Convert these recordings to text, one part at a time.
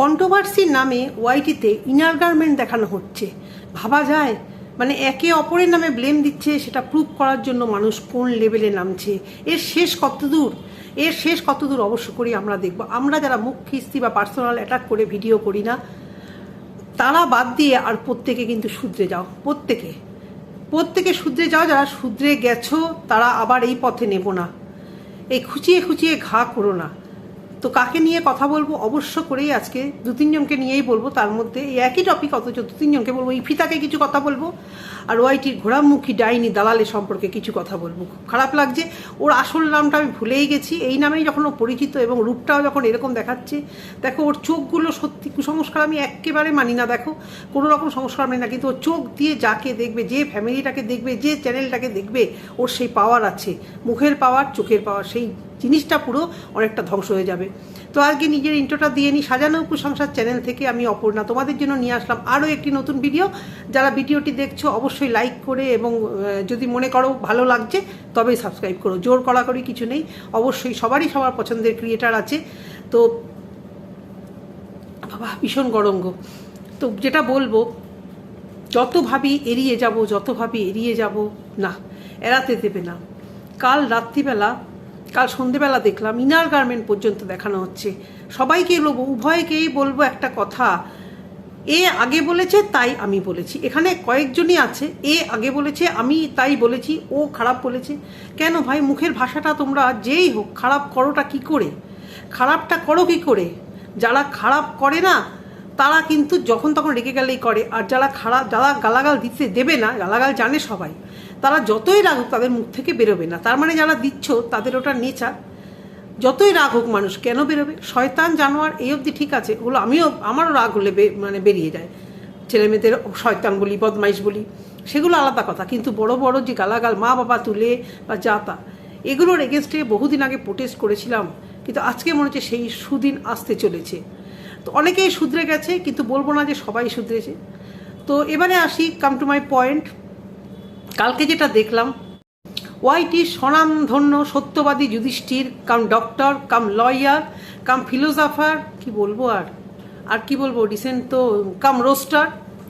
কন্ট্রোভার্সির নামে ওয়াইটিতে inner garment দেখানো হচ্ছে। ভাবা যায় মানে একে অপরের নামে ব্লেম দিচ্ছে, সেটা প্রুভ করার জন্য মানুষ কোন লেভেলে নামছে। এর শেষ কত দূর এর শেষ কত দূর অবশ্য করি আমরা দেখব। আমরা যারা মুখ খিস্তি বা পার্সোনাল অ্যাটাক করে ভিডিও করি না, তারা বাদ দিয়ে আর প্রত্যেকে কিন্তু শুধরে যাও। প্রত্যেকে। প্রত্যেকে শুধরে যাও, যারা শুধরে গেছো, তারা আবার এই পথে নেব না। এই খুচিয়ে খুচিয়ে ঘা করো না। তো কাকে নিয়ে কথা বলব? অবশ্য করেই আজকে দু তিনজনকে নিয়েই বলব। তার মধ্যে এই একই টপিক অথচ দু তিনজনকে বলব। ইফিতাকে কিছু কথা বলব আর ওয়াইটির ঘোড়ামুখী ডাইনি দালালের সম্পর্কে কিছু কথা বলব। খুব খারাপ লাগছে। ওর আসল নামটা আমি ভুলেই গেছি। এই নামেই যখন ও পরিচিত এবং রূপটাও যখন এরকম দেখাচ্ছে, দেখো ওর চোখগুলো সত্যি কুসংস্কার আমি একেবারে মানি না। দেখো, কোনো রকম সংস্কার মানি না। কিন্তু ওর চোখ দিয়ে যাকে দেখবে, যে ফ্যামিলিটাকে দেখবে, যে চ্যানেলটাকে দেখবে, ওর সেই পাওয়ার আছে। মুখের পাওয়ার চোখের পাওয়ার সেই জিনিসটা পুরো অনেকটা ধ্বংস হয়ে যাবে। তো আজকে নিজের ইন্টোটা দিয়ে নিই। সাজানো কুসংসার চ্যানেল থেকে আমি অপর্ণা। তোমাদের জন্য নিয়ে আসলাম আরও একটি নতুন ভিডিও যারা ভিডিওটি দেখছ, অবশ্যই লাইক করে এবং যদি মনে করো ভালো লাগছে, তবেই সাবস্ক্রাইব করো। জোর কড়াকড়ি কিছু নেই। অবশ্যই সবারই সবার পছন্দের ক্রিয়েটার আছে। তো, বাবা, ভীষণ গরম গো। তো যেটা বলব, যত ভাবি এড়িয়ে যাব, যত ভাবি এড়িয়ে যাব, না, এড়াতে দেবে না। কাল রাত্রিবেলা কাল সন্ধেবেলা দেখলাম ইনার গার্মেন্ট পর্যন্ত দেখানো হচ্ছে। সবাইকে বলব উভয়কেই বলব একটা কথা। এ আগে বলেছে, তাই আমি বলেছি। এখানে কয়েকজনই আছে, এ আগে বলেছে, আমি তাই বলেছি, ও খারাপ বলেছে। কেন ভাই, মুখের ভাষাটা তোমরা যেই হোক, খারাপ করোটা কি করে? খারাপটা করো কি করে? যারা খারাপ করে না, তারা কিন্তু যখন তখন রেগে গেলেই করে। আর যারা খারাপ, যারা গালাগাল দিতে দেবে না, গালাগাল জানে সবাই। তারা যতই রাগ হোক তাদের মুখ থেকে বেরোবে না। তার মানে যারা দিচ্ছ, তাদের ওটা নেচার। যতই রাগ হোক মানুষ, কেন বেরোবে? শয়তান, জানোয়ার, এই অবধি ঠিক আছে। ওগুলো আমিও, আমারও রাগ হলে মানে বেরিয়ে যায়। ছেলে মেয়েদের শয়তান বলি, বদমাইশ বলি, সেগুলো আলাদা কথা। কিন্তু বড় বড় যে গালাগাল মা বাবা তুলে বা যা তা, এগুলোর এগেনস্টে বহুদিন আগে প্রোটেস্ট করেছিলাম। কিন্তু আজকে মনে হচ্ছে সেই সুদিন আসতে চলেছে। তো অনেকেই শুধরে গেছে, কিন্তু বলব না যে সবাই শুধরেছে। তো এবারে আসি কাম টু মাই পয়েন্ট কালকে যেটা দেখলাম ওয়াইটি স্বনামধন্য সত্যবাদী Yudhishthir, cum doctor cum lawyer cum philosopher কি বলব আর? আর কি বলব রিসেন্ট তো, কাম রোস্টার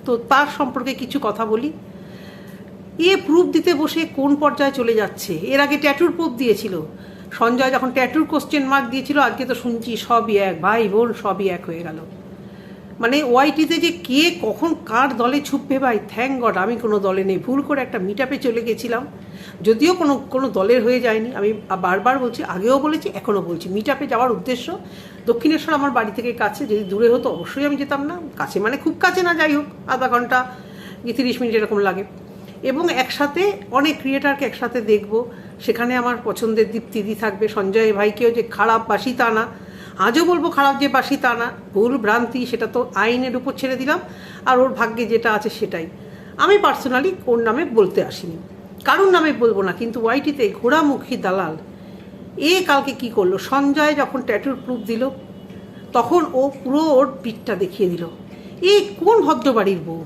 তো তার সম্পর্কে কিছু কথা বলি। এ প্রুফ দিতে বসে কোন পর্যায়ে চলে যাচ্ছে? এর আগে ট্যাটুর প্রুফ দিয়েছিল। সঞ্জয় যখন ট্যাটুর কোশ্চেন মার্ক দিয়েছিল, আজকে তো শুনছি সবই এক, ভাই বোন সবই এক হয়ে গেল। মানে ওয়াইটিতে যে কে কখন কার দলে ছুপবে ভাই থ্যাংক গড আমি কোনো দলে নেই। ভুল করে একটা মিট চলে গেছিলাম। যদিও কোনো কোনো দলের হয়ে যায়নি। আমি বারবার বলছি, আগেও বলেছি, এখনও বলছি। মিট যাওয়ার উদ্দেশ্য দক্ষিণেশ্বর আমার বাড়ি থেকে কাছে। যদি দূরে হতো অবশ্যই আমি যেতাম না। কাছে মানে খুব কাছে না, যাই হোক, আধা ঘণ্টা কি তিরিশ মিনিট এরকম লাগে। এবং একসাথে অনেক ক্রিয়েটারকে একসাথে দেখব। সেখানে আমার পছন্দের দীপ্তিদি থাকবে, সঞ্জয় ভাইকেও যে খারাপ বাসি তা না। আজও বলব খারাপ যে বাসি তা না। ভুল ভ্রান্তি, সেটা তো আইনের উপর ছেড়ে দিলাম, আর ওর ভাগ্যে যেটা আছে সেটাই। আমি পার্সোনালি ওর নামে বলতে আসিনি। কারোর নামে বলব না, কিন্তু ওয়াইটিতে ঘোড়ামুখী দালাল, এ কালকে কি করল? সঞ্জয় যখন ট্যাটুর প্রুফ দিল, তখন ও পুরো ওর পিঠটা দেখিয়ে দিল। এ কোন ভদ্রবাড়ির বউ?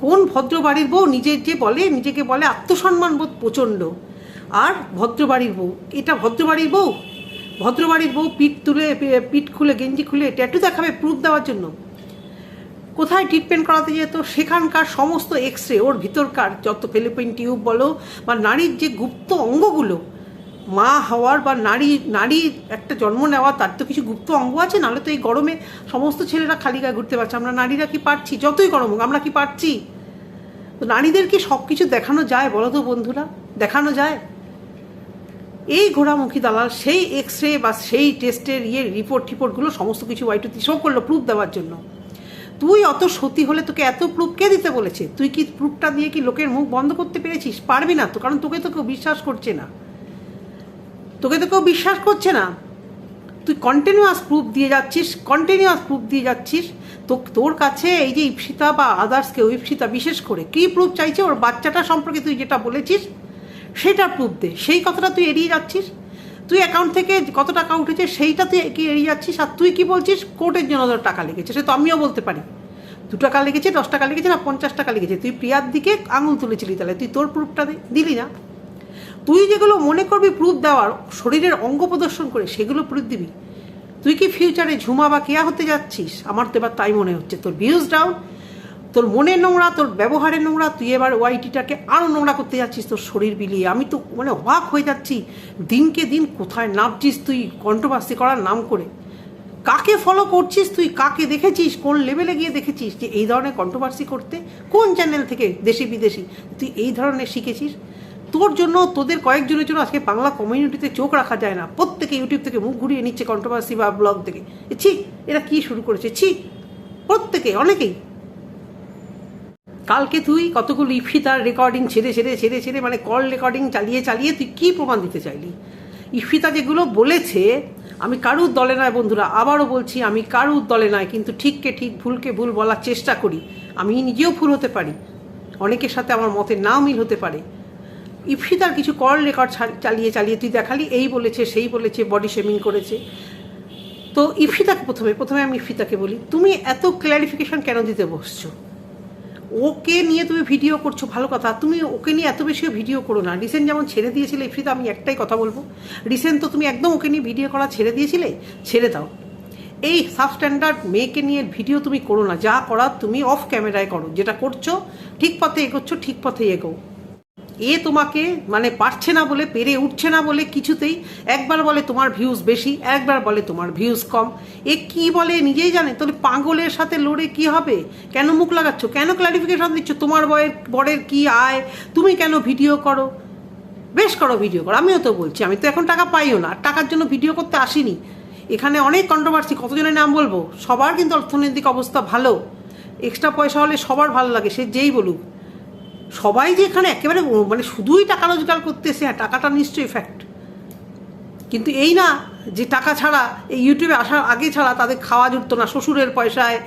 কোন ভদ্রবাড়ির বউ? নিজের যে বলে, নিজেকে বলে আত্মসম্মান বোধ প্রচণ্ড। আর ভদ্রবাড়ির বউ, এটা ভদ্রবাড়ির বউ? ভদ্রবাড়ির বউ পিঠ তুলে পিঠ খুলে, গেঞ্জি খুলে ট্যাটু দেখাবে প্রুফ দেওয়ার জন্য। কোথায় ট্রিটমেন্ট করাতে যেত? সেখানকার সমস্ত এক্স রে ওর ভিতরকার যত ফিলিপিন টিউব বলো বা নারীর যে গুপ্ত অঙ্গগুলো, মা হওয়ার বা নারী নারী একটা জন্ম নেওয়া তার তো কিছু গুপ্ত অঙ্গ আছে, নাহলে তো এই গরমে সমস্ত ছেলেরা খালি গায়ে ঘুরতে পারছে। আমরা নারীরা কি পারছি? যতই গরম হোক, আমরা কি পারছি? তো নারীদেরকে সব কিছু দেখানো যায় বলো তো বন্ধুরা? দেখানো যায়? এই ঘোড়ামুখী দালাল সেই এক্স রে বা সেই টেস্টের ইয়ে রিপোর্ট টিপোর্টগুলো সমস্ত কিছু ওয়াই ওয়াইটুতি শো করল প্রুফ দেওয়ার জন্য। তুই অত সতী হলে তোকে এত প্রুফ কে দিতে বলেছে? তুই কি প্রুফটা দিয়ে কি লোকের মুখ বন্ধ করতে পেরেছিস? পারবি না তো, কারণ তোকে তো কেউ বিশ্বাস করছে না। তোকে তো কেউ বিশ্বাস করছে না। তুই কন্টিনিউয়াস প্রুফ দিয়ে যাচ্ছিস কন্টিনিউয়াস প্রুফ দিয়ে যাচ্ছিস। তো তোর কাছে এই যে ইপসিতা বা আদার্স কেউ ইপসিতা বিশেষ করে কী প্রুফ চাইছে? ওর বাচ্চাটা সম্পর্কে তুই যেটা বলেছিস সেটা প্রুফ দে। সেই কথাটা তুই এড়িয়ে যাচ্ছিস? তুই অ্যাকাউন্ট থেকে কত টাকা উঠেছে সেইটা তুই কি এড়িয়ে যাচ্ছিস আর তুই কি বলছিস? কোর্টের জন্য তোর টাকা লেগেছে সে তো আমিও বলতে পারি। দু টাকা লেগেছে দশ টাকা লেগেছে না পঞ্চাশ টাকা লেগেছে তুই প্রিয়ার দিকে আঙুল তুলেছিলি তাহলে। তুই তোর প্রুফটা দিলি না। তুই যেগুলো মনে করবি প্রুফ দেওয়ার, শরীরের অঙ্গ প্রদর্শন করে সেগুলো প্রুফ দিবি। তুই কি ফিউচারে ঝুমা বা কেয়া হতে যাচ্ছিস? আমার তো এবার তাই মনে হচ্ছে। তোর ভিউজ ডাউন তোর মনের নোংরা, তোর ব্যবহারের নোংরা, তুই এবার ওয়াইটিটাকে আরও নোংরা করতে যাচ্ছিস তোর শরীর বিলিয়ে। আমি তো মানে অবাক হয়ে যাচ্ছি। দিনকে দিন কোথায় নামছিস তুই কন্ট্রোভার্সি করার নাম করে? কাকে ফলো করছিস তুই? কাকে দেখেছিস? কোন লেভেলে গিয়ে দেখেছিস যে এই ধরনের কন্ট্রোভার্সি করতে? কোন চ্যানেল থেকে? দেশি বিদেশি। তুই এই ধরনের শিখেছিস? তোর জন্য তোদের কয়েকজনের জন্য আজকে বাংলা কমিউনিটিতে চোখ রাখা যায় না। প্রত্যেকে ইউটিউব থেকে মুখ ঘুরিয়ে নিচ্ছে কন্ট্রোভার্সি বা ব্লগ থেকে। ছি, এরা কি শুরু করেছে? ছি, প্রত্যেকে, অনেকেই। কালকে তুই কতগুলো ইফিতার রেকর্ডিং ছেড়ে ছেড়ে ছেড়ে ছেড়ে মানে কল রেকর্ডিং চালিয়ে চালিয়ে তুই কী প্রমাণ দিতে চাইলি? ইফিতা যেগুলো বলেছে, আমি কারুর দলে নয় বন্ধুরা, আবারও বলছি আমি কারুর দলে নয়, কিন্তু ঠিককে ঠিক, ভুলকে ভুল বলার চেষ্টা করি। আমি নিজেও ভুল হতে পারি। অনেকের সাথে আমার মতে নাও মিল হতে পারে। ইফিতার কিছু কল রেকর্ড চালিয়ে চালিয়ে তুই দেখালি, এই বলেছে, সেই বলেছে বডি শেমিং করেছে। তো ইফিতাকে প্রথমে প্রথমে আমি ইফিতাকে বলি, তুমি এত ক্ল্যারিফিকেশন কেন দিতে বসছো? ওকে নিয়ে তুমি ভিডিও করছ, ভালো কথা। তুমি ওকে নিয়ে এত বেশিও ভিডিও করো না। রিসেন্ট যেমন ছেড়ে দিয়েছিলে ফ্রিতে আমি একটাই কথা বলব। রিসেন্ট তো তুমি একদম ওকে নিয়ে ভিডিও করা ছেড়ে দিয়েছিলে, ছেড়ে দাও। এই সাবস্ট্যান্ডার্ড মেয়েকে নিয়ে ভিডিও তুমি করো না। যা করার তুমি অফ ক্যামেরায় করো। যেটা করছ, ঠিক পথে এগোচ্ছ, ঠিক পথে এগো এ তোমাকে মানে পারছে না বলে, পেরে উঠছে না বলে কিছুতেই একবার বলে তোমার ভিউজ বেশি, একবার বলে তোমার ভিউজ কম। এ কি বলে নিজেই জানে? তাহলে পাগলের সাথে লড়ে কি হবে? কেন মুখ লাগাচ্ছ? কেন ক্লারিফিকেশন দিচ্ছ? তোমার বয়ের, বরের কি আয়? তুমি কেন ভিডিও করো? বেশ করো ভিডিও করো, আমিও তো বলছি, আমি তো এখন টাকা পাইও না টাকার জন্য ভিডিও করতে আসিনি। এখানে অনেক কন্ট্রোভার্সি কতজনের নাম বলব? সবার কিন্তু অর্থনৈতিক অবস্থা ভালো। এক্সট্রা পয়সা হলে সবার ভালো লাগে, সে যেই বলুক। সবাই যে এখানে একেবারে মানে শুধুই টাকা রোজগার করতেছে হ্যাঁ টাকাটা নিশ্চয়ই ফ্যাক্ট কিন্তু এই না যে টাকা ছাড়া, এই ইউটিউবে আসার আগে ছাড়া তাদের খাওয়া জুটতো না, শ্বশুরের পয়সায়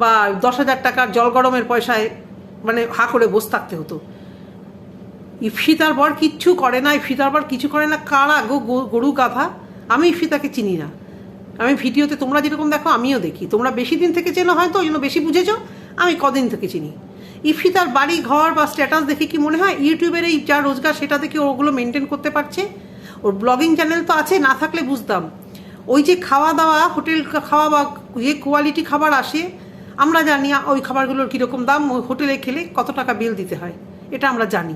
বা দশ হাজার টাকার জল গরমের পয়সায় মানে হা করে বসে থাকতে হতো। ইফিতার বর কিচ্ছু করে না, ইফিতার বর কিছু করে না, কারা গো, গরু গাধা? আমি ইফিতাকে চিনি না। আমি ভিডিওতে তোমরা যেরকম দেখো, আমিও দেখি। তোমরা বেশি দিন থেকে চেনো হয়তো, ওই জন্য বেশি বুঝেছ, আমি কদিন থেকে চিনি। ইফিতার বাড়ি, ঘর বা স্ট্যাটাস দেখে কি মনে হয়? ইউটিউবের এই যা রোজগার, সেটা দেখে ওগুলো মেনটেন করতে পারছে? ওর ব্লগিং চ্যানেল তো আছে, না থাকলে বুঝতাম। ওই যে খাওয়া দাওয়া হোটেল খাওয়া বা যে কোয়ালিটি খাবার আসে, আমরা জানি ওই খাবারগুলোর কীরকম দাম, ওই হোটেলে খেলে কত টাকা বিল দিতে হয়। এটা আমরা জানি।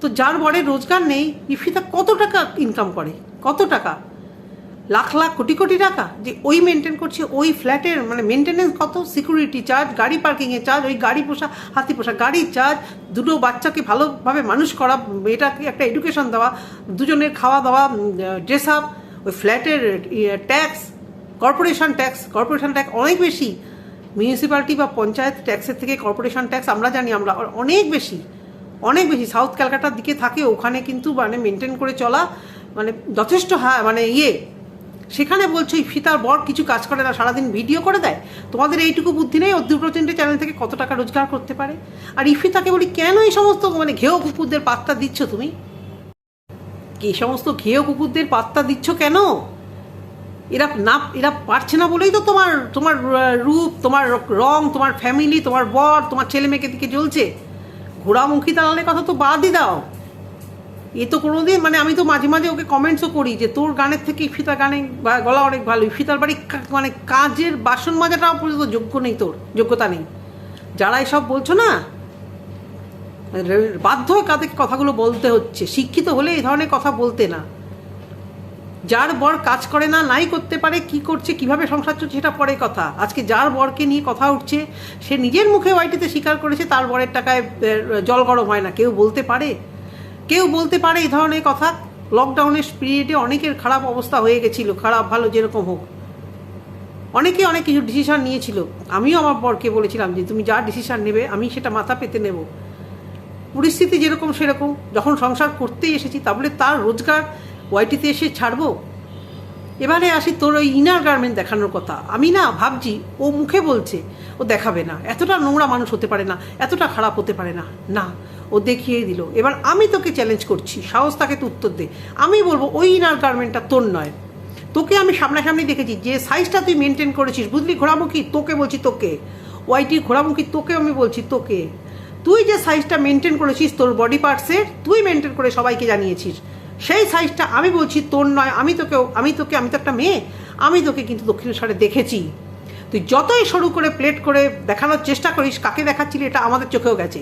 তো যার বরে রোজগার নেই ইফিতা কত টাকা ইনকাম করে? কত টাকা? লাখ লাখ কোটি কোটি টাকা। যে ওই মেনটেন করছে, ওই ফ্ল্যাটের মানে মেনটেনেন্স কত? সিকিউরিটি চার্জ গাড়ি পার্কিংয়ের চার্জ ওই গাড়ি পোষা, হাতি পোষা গাড়ির চার্জ দুটো বাচ্চাকে ভালোভাবে মানুষ করা মেয়েটাকে একটা এডুকেশন দেওয়া, দুজনের খাওয়া দাওয়া ড্রেস আপ ওই ফ্ল্যাটের tax corporation tax corporation tax অনেক বেশি। মিউনিসিপ্যালিটি বা পঞ্চায়েত ট্যাক্সের থেকে কর্পোরেশন ট্যাক্স আমরা জানি, আমরা অনেক বেশি। অনেক বেশি। সাউথ ক্যালকাটার দিকে থাকে, ওখানে কিন্তু মানে মেনটেন করে চলা মানে যথেষ্ট হ্যাঁ মানে ইয়ে। সেখানে বলছো ফিতার বর কিছু কাজ করে না, সারাদিন ভিডিও করে দেয়। তোমাদের এইটুকু বুদ্ধি নেই অদ্ভুত প্রচেন্টের চ্যানেল থেকে কত টাকা রোজগার করতে পারে? আর ইফিতাকে বলি, কেন এই সমস্ত মানে ঘেয় কুকুরদের পাত্তা দিচ্ছ তুমি? এই সমস্ত ঘেয় কুকুরদের পাত্তা দিচ্ছ কেন? এরা না, এরা পারছে না বলেই তো তোমার তোমার রূপ, তোমার রং, তোমার ফ্যামিলি তোমার বর, তোমার ছেলে মেয়েকে দিকে জ্বলছে। ঘোড়ামুখী দালালের কথা তো বাদই দাও। এ তো কোনোদিন মানে আমি তো মাঝে মাঝে ওকে কমেন্টসও করি যে, তোর গানের থেকে ইফিতার গানে গলা অনেক ভালো, ইফিতার বাড়ি মানে কাজের বাসন মাজাটাও পর্যন্ত যোগ্য নেই তোর, যোগ্যতা নেই। যারা এসব বলছো না বাধ্য কাদেরকে কথাগুলো বলতে হচ্ছে, শিক্ষিত হলে এই ধরনের কথা বলতে না। যার বর কাজ করে না, নাই করতে পারে, কি করছে, কীভাবে সংসার চলছে সেটা পরে কথা। আজকে যার বরকে নিয়ে কথা উঠছে, সে নিজের মুখে ওয়াইটিতে স্বীকার করেছে, তার বরের টাকায় জল গরম হয় না, কেউ বলতে পারে? কেউ বলতে পারে এই ধরনের কথা? লকডাউনের পিরিয়ডে অনেকের খারাপ অবস্থা হয়ে গেছিল, খারাপ ভালো যেরকম হোক। অনেকে অনেক কিছু ডিসিশান নিয়েছিল। আমিও আমার বরকে বলেছিলাম যে, তুমি যা ডিসিশান নেবে, আমি সেটা মাথা পেতে নেব। পরিস্থিতি যেরকম সেরকম। যখন সংসার করতেই এসেছি, তাহলে তার রোজগার ওয়াইটিতে এসে ছাড়বো? এবারে আসি তোর ওই ইনার গার্মেন্ট দেখানোর কথা। আমি না ভাবছি, ও মুখে বলছে, ও দেখাবে না। এতটা নোংরা মানুষ হতে পারে না, এতটা খারাপ হতে পারে না। না, ও দেখিয়ে দিল। এবার আমি তোকে চ্যালেঞ্জ করছি, সাহস তাকে তো উত্তর দে। আমি বলব, ওই ইনার গার্মেন্টটা তোর নয়। তোকে আমি সামনাসামনি দেখেছি, যে সাইজটা তুই মেনটেন করেছিস, বুঝলি? ঘোড়ামুখী, তোকে বলছি তোকে। ওয়াইটি ঘোড়ামুখী, তোকে আমি বলছি তোকে। তুই যে সাইজটা মেনটেন করেছিস, তোর বডি পার্টসের তুই মেনটেন করে সবাইকে জানিয়েছিস। সেই সাইজটা আমি বলছি তোর নয়, আমি তোকে আমি তোকে, আমি তো একটা মেয়ে, আমি তোকে কিন্তু দক্ষিণেশ্বরে দেখেছি। তুই যতই সরু করে প্লেট করে দেখানোর চেষ্টা করিস, কাকে দেখাচ্ছিলি এটা আমাদের চোখেও গেছে।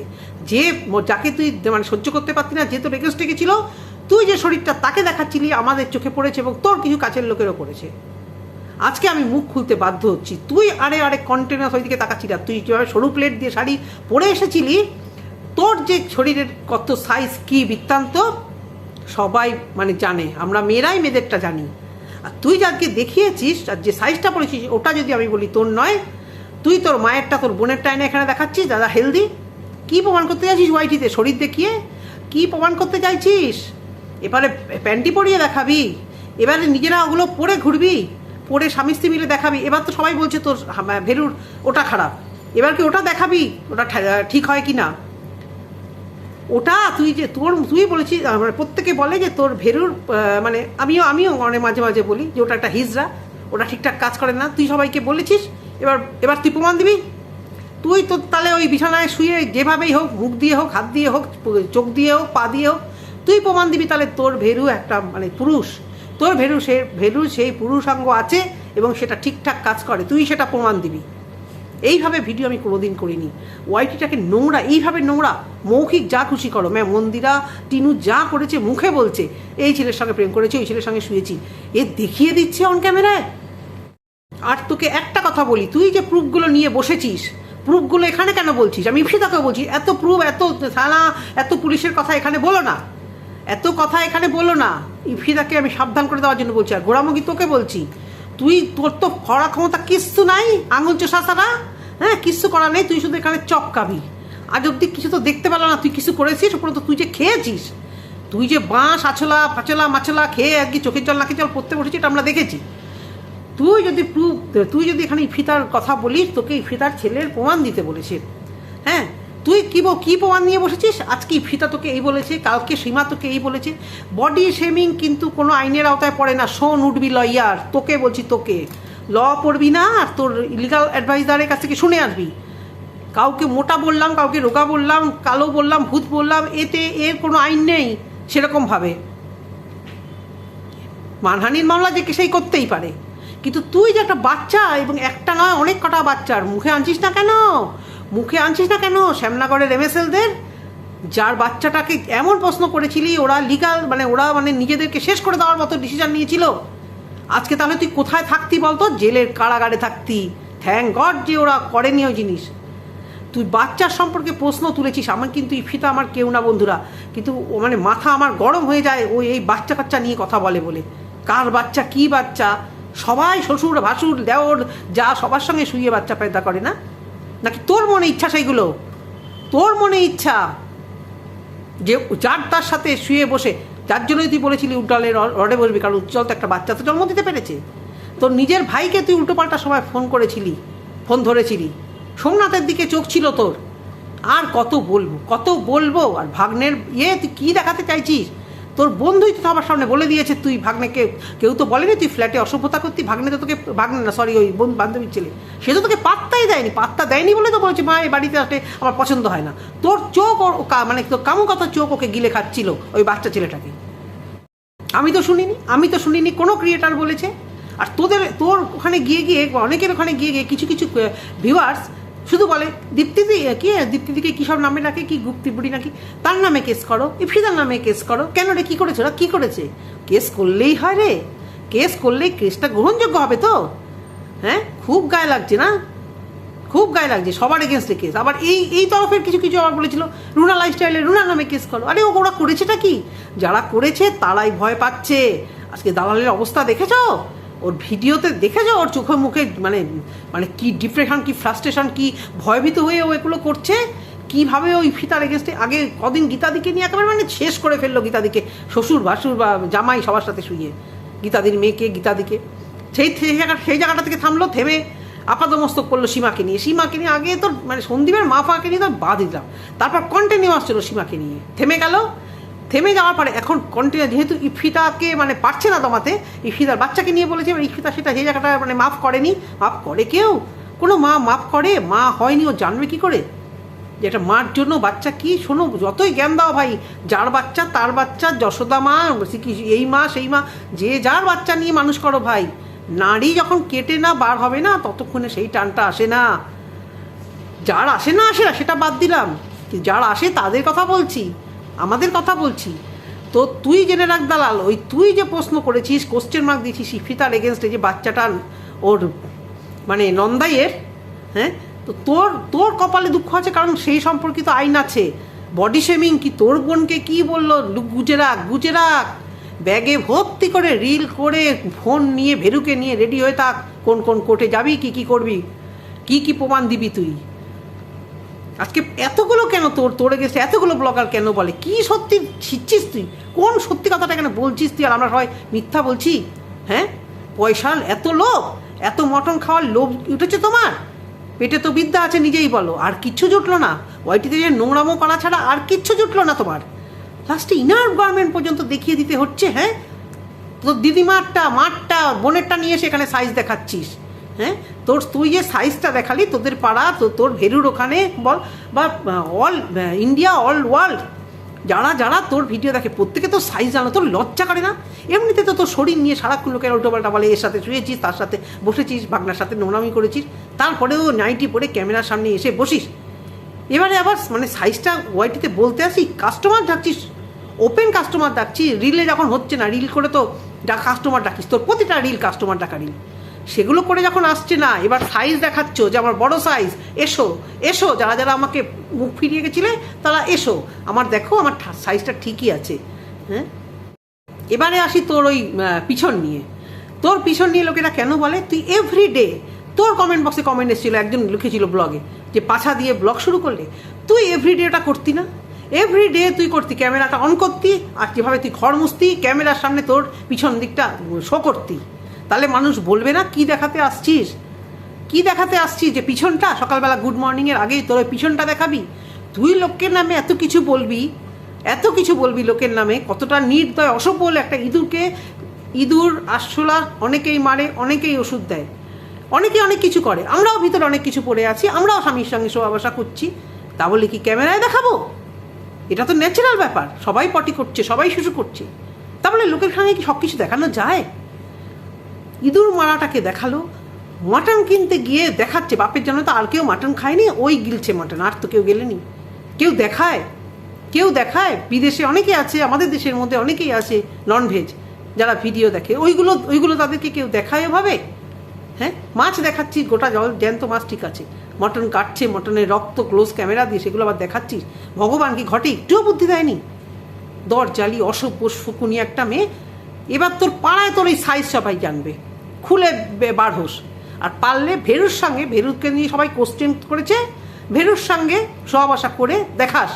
যে যাকে তুই মানে সহ্য করতে পারতি না, যে তোর রেগেস্ট ছিল, তুই যে শরীরটা তাকে দেখাচ্ছিলি আমাদের চোখে পড়েছে এবং তোর কিছু কাছের লোকেরও পড়েছে। আজকে আমি মুখ খুলতে বাধ্য হচ্ছি। তুই আরে আরে কন্টেনার ওইদিকে তাকাচ্ছি না। তুই যেভাবে সরু প্লেট দিয়ে শাড়ি পরে এসেছিলি, তোর যে শরীরের কত সাইজ কি বৃত্তান্ত সবাই মানে জানে, আমরা মেয়েরাই মেয়েদেরটা জানি। আর তুই যাকে দেখিয়েছিস, আর যে সাইজটা পড়েছিস, ওটা যদি আমি বলি তোর নয়, তুই তোর মায়েরটা, তোর বোনেরটা এনে এখানে দেখাচ্ছিস, দাদা হেলদি কি প্রমাণ করতে চাইছিস ওয়াইটিতে শরীর দেখিয়ে? কি প্রমাণ করতে চাইছিস? এবারে প্যান্টি পরিয়ে দেখাবি, এবারে নিজেরা ওগুলো পরে ঘুরবি, পরে স্বামী স্ত্রী মিলে দেখাবি। এবার তো সবাই বলছে তোর হাম- ভেলুর ওটা খারাপ। এবার কি ওটা দেখাবি, ওটা ঠিক হয় কি না ওটা তুই যে, তোর, তুই বলেছিস মানে প্রত্যেকে বলে যে তোর ভেরুর মানে আমিও আমিও অনেক মাঝে মাঝে বলি যে ওটা একটা হিজড়া, ওটা ঠিকঠাক কাজ করে না। তুই সবাইকে বলেছিস, এবার এবার তুই প্রমাণ দিবি। তুই তো তাহলে ওই বিছানায় শুয়ে যেভাবেই হোক, মুখ দিয়ে হোক, হাত দিয়ে হোক চোখ দিয়ে হোক, পা দিয়ে হোক, তুই প্রমাণ দিবি তাহলে তোর ভেরু একটা মানে পুরুষ। তোর ভেরু সে ভেরু সেই পুরুষাঙ্গ আছে এবং সেটা ঠিকঠাক কাজ করে। তুই সেটা প্রমাণ দিবি। এইভাবে ভিডিও আমি কোনোদিন করিনি। ওয়াইটিটাকে নোংরা, এইভাবে নোংরা, মৌখিক যা খুশি করো। ম্যাম, মন্দিরা, টিনু যা করেছে, মুখে বলছে, এই ছেলের সঙ্গে প্রেম করেছে, ওই ছেলের সঙ্গে শুয়েছি। এ দেখিয়ে দিচ্ছে অন ক্যামেরায় আর তোকে একটা কথা বলি, তুই যে প্রুফগুলো নিয়ে বসেছিস, প্রুফগুলো এখানে কেন বলছিস? আমি ইফিতাকে বলছি, এত প্রুফ, এত থানা এত পুলিশের কথা এখানে বলো না। এত কথা এখানে বলো না। ইফিতাকে আমি সাবধান করে দেওয়ার জন্য বলছি, আর গোড়ামুখী তোকে বলছি, তুই তোর তো কড়া ক্ষমতা কিচ্ছু নাই, আঙুল চোষা ছাড়া। হ্যাঁ কিচ্ছু করা নেই, তুই শুধু এখানে চপকাবি আজ অব্দি কিছু তো দেখতে পেল না, তুই কিছু করেছিস? উপরে তো তুই যে খেয়েছিস। তুই যে বাঁশ, আছলা, ফাছলা, মাছলা খেয়ে আর কি চোখের জল নাকি জল পড়তে বসেছি এটা আমরা দেখেছি। তুই যদি প্রুফ, তুই যদি এখানে ইফিতার কথা বলিস, তোকে ইফিতার ছেলের প্রমাণ দিতে বলেছে। হ্যাঁ তুই কি বল- কি প্রমাণ নিয়ে বসেছিস? আজকে ইফিতা তোকে এই বলেছে, কালকে সীমা তোকে এই বলেছে। বডি শেমিং কিন্তু কোনো আইনের আওতায় পড়ে না। শোন, উঠবি লয়ার, তোকে বলছি তোকে। ল পড়বি না আর তোর লিগাল অ্যাডভাইজারের কাছ থেকে শুনে আসবি। কাউকে মোটা বললাম, কাউকে রোগা বললাম, কালো বললাম, ভূত বললাম, এতে এর কোনো আইন নেই সেরকমভাবে মানহানির মামলা যে সেই করতেই পারে। কিন্তু তুই যে একটা বাচ্চা এবং একটা নয় অনেক কটা বাচ্চার, মুখে আনছিস না কেন? মুখে আনছিস না কেন শ্যামনগরের এমএসএলদের যার বাচ্চাটাকে এমন প্রশ্ন করেছিলি, ওরা লিগাল মানে ওরা মানে নিজেদেরকে শেষ করে দেওয়ার মতো ডিসিশন নিয়েছিল। আজকে তাহলে তুই কোথায় থাকতি বলতো? জেলের কারাগারে থাকতি। থ্যাংক গড যে ওরা করেনি ওই জিনিস। তুই বাচ্চার সম্পর্কে প্রশ্ন তুলেছিস, আমার কিন্তু ইফিতা আমার কেউ না বন্ধুরা। কিন্তু মানে মাথা আমার গরম হয়ে যায় ওই এই বাচ্চা কাচ্চা নিয়ে কথা বলে বলে। কার বাচ্চা, কি বাচ্চা? সবাই শ্বশুর, ভাসুর, দেওর, যা সবার সঙ্গে শুয়ে বাচ্চা পয়দা করে না? নাকি তোর মনে ইচ্ছা সেইগুলো? তোর মনে ইচ্ছা যে যার তার সাথে শুয়ে বসে যার জন্যই তুই বলেছিলি র- রডে বসবি, কারণ উজ্জ্বল তো একটা বাচ্চা তো জন্ম দিতে পেরেছে। তোর নিজের ভাইকে তুই উল্টোপাল্টা সময় ফোন করেছিলি, ফোন ধরেছিলি। সোমনাথের দিকে চোখ ছিল তোর। আর কত বলব কত বলব, আর ভাগ্নের ইয়ে তুই কী দেখাতে চাইছিস? তোর বন্ধুই তো সবার সামনে বলে দিয়েছে, তুই ভাগ্নেকে, কেউ তো বলেনি তুই ফ্ল্যাটে অসভ্যতা করতি, ভাগ্নে তো তোকে, ভাগ্নে না সরি ওই বন্ধু বান্ধবীর ছেলে। সে তো তোকে পাত্তাই দেয়নি, পাত্তা দেয়নি বলে তো বলছে, মা, এই বাড়িতে আসলে আমার পছন্দ হয় না। তোর চোখ কা- মানে তোর কামো কথা চোখ ওকে গিলে খাচ্ছিল, ওই বাচ্চা ছেলেটাকে। আমি তো শুনিনি, আমি তো শুনিনি, কোনো ক্রিয়েটার বলেছে। আর তোদের, তোর ওখানে গিয়ে গিয়ে, অনেকের ওখানে গিয়ে গিয়ে কিছু কিছু ভিউয়ার্স শুধু বলে, দীপ্তিদি কি দীপ্তিদিকে কী সব নামে ডাকে, কি গুপ্তি বুড়ি নাকি? তার নামে কেস করো ইফিদার নামে কেস করো। কেন রে, কী করেছে? ওরা কী করেছে? কেস করলেই হয় রে। কেস করলেই কেসটা গ্রহণযোগ্য হবে তো? হ্যাঁ? খুব গায়ে লাগছে না? খুব গায়ে লাগছে, সবার এগেনস্টে কেস আবার এই এই তরফের কিছু কিছু আবার বলেছিল, রুনা লাইফস্টাইলে রুনা নামে কেস করো। আরে, ওরা করেছেটা কি? যারা করেছে, তারাই ভয় পাচ্ছে। আজকে দালালের অবস্থা দেখেছ? ওর ভিডিওতে দেখেছ? ওর চোখে মুখে মানে মানে কি ডিপ্রেশন কি ফ্রাস্ট্রেশন কি ভয়ভীত হয়ে ও এগুলো করছে? কীভাবে ওই ফিতার এগেনস্টে আগে কদিন গীতাদিকে নিয়ে একেবারে মানে শেষ করে ফেলল গীতাদিকে। শ্বশুর, ভাসুর বা জামাই সবার সাথে শুয়ে। গীতাদির মেয়েকে, গীতাদিকে। সেই সেই জায়গাটা থেকে থামলো, থেমে আপাদমস্তক করল সীমাকে নিয়ে। সীমাকে নিয়ে আগে তো মানে সন্দীপের মা ফাঁকে নিয়ে তো বাদ দিলাম। তারপর কন্টিনিউ আসছিল সীমাকে নিয়ে। থেমে গেল। থেমে যাওয়ার পরে এখন কন্টিনিউ যেহেতু ইফিতাকে মানে পারছে না দমাতে ইফিতার বাচ্চাকে নিয়ে বলেছে, এবার ইফিতা সেটা সেই জায়গাটা মানে মাফ করেনি, মাফ করে কেউ? কোনো মা মাফ করে? মা হয়নি, ও জানবে কি করে? যে একটা মার জন্য বাচ্চা কি? শোনো, যতই জ্ঞান দাও ভাই, যার বাচ্চা তার বাচ্চা, যশোদা মা, এই মা, সেই মা, যে যার বাচ্চা নিয়ে মানুষ করো ভাই। নারী যখন কেটে না বার হবে না, ততক্ষণে সেই টানটা আসে না। যার আসে না আসে না, সেটা বাদ দিলাম। যার আসে তাদের কথা বলছি, আমাদের কথা বলছি। তো তুই জেনে রাখ দালাল, ওই তুই যে প্রশ্ন করেছিস কোশ্চেন মার্ক দিয়েছিস ইফিতার এগেনস্টে যে বাচ্চাটা ওর মানে নন্দাইয়ের হ্যাঁ? তো তোর তোর কপালে দুঃখ আছে, কারণ সেই সম্পর্কিত আইন আছে। বডি শেমিং কি তোর বোনকে কি বলল? গুজে রাখ গুজে রাখ। ব্যাগে ভর্তি করে রিল করে ফোন নিয়ে ভেরুকে নিয়ে রেডি হয়ে থাক। কোন কোন কোর্টে যাবি, কি কি করবি, কি কি প্রমাণ দিবি তুই? আজকে এতগুলো কেন তোর, তোরে গেছে এতগুলো ব্লগার কেন বলে? কি সত্যি ছিচ্ছিস তুই? কোন সত্যি কথাটা কেন বলছিস তুই? আর আমরা সবাই মিথ্যা বলছি? হ্যাঁ? পয়সার এত লোভ, এত মটন খাওয়ার লোভ উঠেছে তোমার? পেটে তো বিদ্যা আছে, নিজেই বলো। আর কিচ্ছু জুটলো না। ওয়াইটিতে যে নোংরামো করা ছাড়া আর কিচ্ছু জুটলো না তোমার। লাস্টে ইনার গার্মেন্ট পর্যন্ত দেখিয়ে দিতে হচ্ছে হ্যাঁ? তোর দিদিমারটা, মারটা, বোনেরটা নিয়ে সেখানে সাইজ দেখাচ্ছিস হ্যাঁ? তোর তুই যে সাইজটা দেখালি, তোদের পাড়া, তো তোর ভেরুর ওখানে, বল, বা অল ইন্ডিয়া অল ওয়ার্ল্ড যারা যারা তোর ভিডিও দেখে, প্রত্যেকে তো সাইজ জানো, তোর লজ্জা করে না? এমনিতে তো তোর শরীর নিয়ে সারাক্ষণ লোকের উল্টোপাল্টা বলে, এর সাথে শুয়েছিস, তার সাথে বসেছিস বাগনার সাথে নোংরামি করেছিস, তারপরেও নাইটি পরে ক্যামেরার সামনে এসে বসিস। এবারে আবার মানে সাইজটা ওয়াইটিতে বলতে আসি কাস্টমার ডাকছিস ওপেন কাস্টমার ডাকছি রিলে যখন হচ্ছে না রিল করে তো যা কাস্টমার ডাকিস, তোর প্রতিটা রিল কাস্টমার ডাকা রিল সেগুলো করে যখন আসছে না, এবার সাইজ দেখাচ্ছ যে আমার বড় সাইজ এসো এসো, যারা যারা আমাকে মুখ ফিরিয়ে গেছিলে, তারা এসো। আমার দেখো, আমার সাইজটা ঠিকই আছে। হ্যাঁ? এবারে আসি তোর ওই পিছন নিয়ে। তোর পিছন নিয়ে লোকেরা কেন বলে? তুই এভরি ডে তোর কমেন্ট বক্সে কমেন্ট এসেছিল, একজন লিখেছিল ব্লগে যে পাছা দিয়ে ব্লগ শুরু করলে। তুই এভরি ডে ওটা করতি না। এভরি ডে তুই করতি, ক্যামেরাটা অন করতি, আর যেভাবে তুই ঘর মুছতি, ক্যামেরার সামনে তোর পিছন দিকটা শো করতি। তাহলে মানুষ বলবে না, কি দেখাতে আসছিস? কি দেখাতে আসছিস? যে পিছনটা, সকালবেলা গুড মর্নিংয়ের আগেই তোর ওই পিছনটা দেখাবি? তুই লোকের নামে এত কিছু বলবি, এত কিছু বলবি লোকের নামে, কতটা নির্দয় অসভ্য বলে একটা ইঁদুরকে, ইঁদুর, আরশোলা অনেকেই মারে, অনেকেই ওষুধ দেয়। অনেকে অনেক কিছু করে, আমরাও ভিতরে অনেক কিছু পড়ে আছি, আমরাও স্বামীর সঙ্গে শোয়াবাসা করছি, তা বলে কি ক্যামেরায় দেখাবো? এটা তো ন্যাচারাল ব্যাপার, সবাই পটি করছে, সবাই শুশু করছে। তা বলে লোকের সঙ্গে কি সব কিছু দেখানো যায়? ইঁদুর মারাটাকে দেখাল, মাটন কিনতে গিয়ে দেখাচ্ছে, বাপের জন্য তো আর কেউ মাটন খায়নি, ওই গিলছে মাটন, আর তো কেউ গেলেনি। কেউ দেখায় কেউ দেখায়, বিদেশে অনেকে আছে, আমাদের দেশের মধ্যে অনেকেই আছে ননভেজ যারা ভিডিও দেখে, ওইগুলো ওইগুলো তাদেরকে কেউ দেখায় ভাবে হ্যাঁ? মাছ দেখাচ্ছি, গোটা জল জ্যান্ত মাছ ঠিক আছে। মটন কাটছে, মটনের রক্ত ক্লোজ ক্যামেরা দিয়ে সেগুলো আবার দেখাচ্ছিস? ভগবান কি ঘটে? একটুও বুদ্ধি দেয়নি? দর জালি, অসভ্য, শকুনি একটা মেয়ে, এবার তোর পাড়ায় তোর এই সাইজ সবাই জানবে। খুলে বার হোস। আর পারলে ভেরুর সঙ্গে, ভেরুকে নিয়ে সবাই কোশ্চেন করেছে, ভেরুর সঙ্গে সহবাসা করে দেখাস।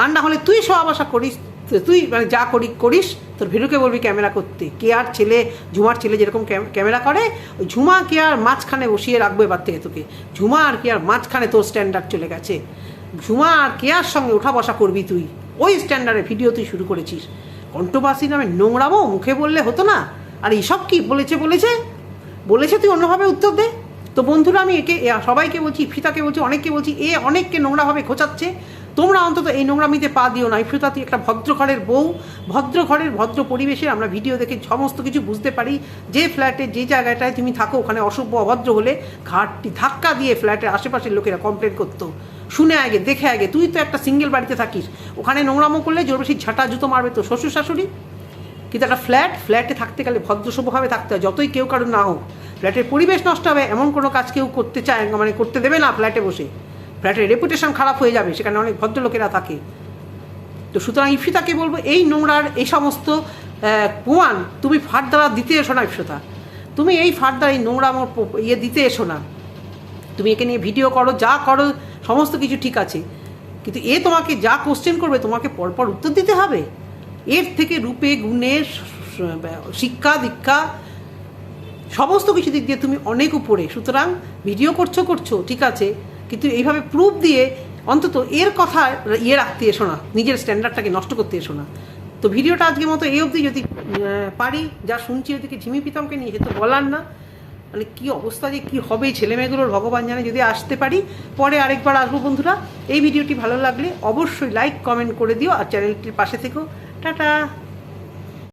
আর না হলে তুই সহবাসা করিস তুই মানে যা করি, করিস, তোর ভেরুকে বলবি ক্যামেরা করতে। কে আর ছেলে, ঝুমার ছেলে যেরকম ক্যামেরা করে, ওই ঝুমা কে আর মাঝখানে বসিয়ে রাখব এবার থেকে তোকে। ঝুমা আর কে আর মাঝখানে তোর স্ট্যান্ডার্ড চলে গেছে। ঝুমা আর কেয়ার সঙ্গে ওঠা বসা করবি তুই। ওই স্ট্যান্ডার্ডে ভিডিও তুই শুরু করেছিস। কণ্ঠবাসী নামে নোংরাবো, মুখে বললে হতো না। আর এইসব কি বলেছে বলেছে? বলেছে তুই অন্যভাবে উত্তর দে। তো বন্ধুরা আমি একে সবাইকে বলছি, ফিতাকে বলছি, অনেককে বলছি, এ অনেককে নোংরাভাবে খোঁচাচ্ছে। তোমরা অন্তত এই নোংরামিতে পা দিও না। ইফিতা তুই একটা ভদ্র ঘরের বউ। ভদ্র ঘরের ভদ্র পরিবেশে আমরা ভিডিও দেখে সমস্ত কিছু বুঝতে পারি। যে ফ্ল্যাটে, যে জায়গাটায় তুমি থাকো, ওখানে অসভ্য, অভদ্র হলে ঘাটটি ধাক্কা দিয়ে ফ্ল্যাটের আশেপাশের লোকেরা কমপ্লেন করতো। শুনে আগে, দেখে আগে। তুই তো একটা সিঙ্গেল বাড়িতে থাকিস। ওখানে নোংরামো করলে জোর বেশি ঝাঁটা জুতো মারবে তো শ্বশুর শাশুড়ি কিন্তু একটা ফ্ল্যাট, ফ্ল্যাটে থাকতে গেলে ভদ্রসভ্যভাবে থাকতে হয়। যতই কেউ কারণ না হোক। ফ্ল্যাটের পরিবেশ নষ্ট হবে, এমন কোনো কাজ কেউ করতে চায় মানে করতে দেবে না ফ্ল্যাটে বসে। ফ্ল্যাটের রেপুটেশন খারাপ হয়ে যাবে, সেখানে অনেক ভদ্রলোকেরা থাকে। তো সুতরাং ইফিতাকে বলব, এই নোংরার, এই সমস্ত প্রমাণ তুমি ফার্দারা দিতে এসো না ইফিতা তুমি এই ফার্দার এই নোংরা আমার ইয়ে দিতে এসো না। তুমি একে নিয়ে ভিডিও করো, যা করো, সমস্ত কিছু ঠিক আছে। কিন্তু এ তোমাকে যা কোশ্চেন করবে, তোমাকে পরপর উত্তর দিতে হবে। এর থেকে রূপে, গুণে শিক্ষা, দীক্ষা, সমস্ত কিছু দিক দিয়ে তুমি অনেক উপরে। সুতরাং ভিডিও করছ করছ, ঠিক আছে। কিন্তু এইভাবে প্রুফ দিয়ে অন্তত এর কথা ইয়ে রাখতে এসো না, নিজের স্ট্যান্ডার্ডটাকে নষ্ট করতে এসো না। তো ভিডিওটা আজকের মতো এই অবধি, যদি পারি, যা শুনছি ওদিকে ঝিমি পিতমকে নিয়ে, সে তো বলার না। মানে কি অবস্থা যে কি হবে ছেলে মেয়েগুলোর ভগবান জানে, যদি আসতে পারি, পরে আরেকবার আসব বন্ধুরা। এই ভিডিওটি ভালো লাগলে অবশ্যই লাইক কমেন্ট করে দিও, আর চ্যানেলটির পাশে থেকো টাটা!